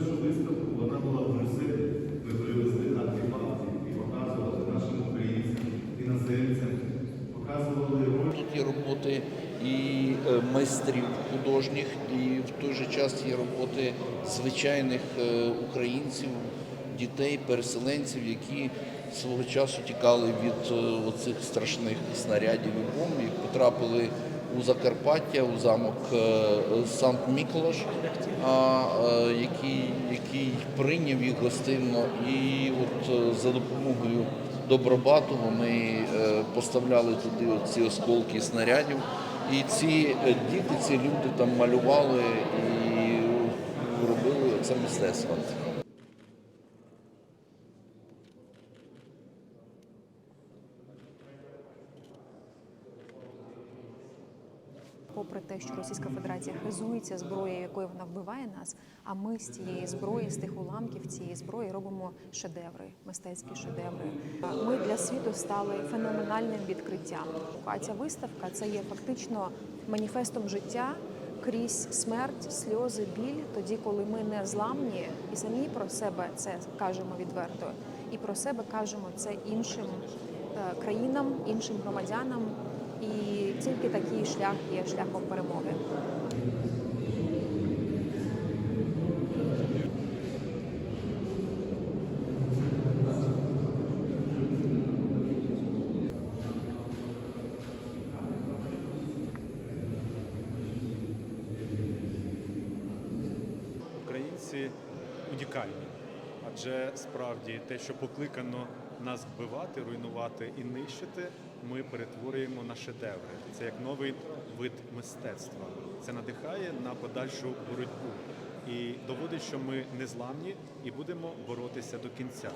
першу виставку вона була в Брюсселі. Ми привезли на артефакти і показували нашим українцям, іноземцям, показували Тут роботи і е, майстрів художніх, і в той же час є роботи звичайних е, українців, дітей, переселенців, які свого часу тікали від е, оцих страшних снарядів і бомб і потрапили у Закарпаття, у замок е, Сант-Міколаш, е, який, який прийняв їх гостинно. І от е, за допомогою Добробатова ми поставляли туди ці осколки снарядів. І ці діти, ці люди там малювали і робили це мистецтво. Попри те, що Російська Федерація хизується зброєю, якою вона вбиває нас, а ми з цієї зброї, з тих уламків цієї зброї робимо шедеври, мистецькі шедеври. Ми для світу стали феноменальним відкриттям. А ця виставка це є фактично маніфестом життя крізь смерть, сльози, біль, тоді, коли ми не зламні і самі про себе це кажемо відверто, і про себе кажемо це іншим е, країнам, іншим громадянам. І тільки такий шлях є шляхом перемоги. Українці унікальні, адже справді те, що покликано нас вбивати, руйнувати і нищити, ми перетворюємо на шедеври. Це як новий вид мистецтва. Це надихає на подальшу боротьбу і доводить, що ми незламні і будемо боротися до кінця.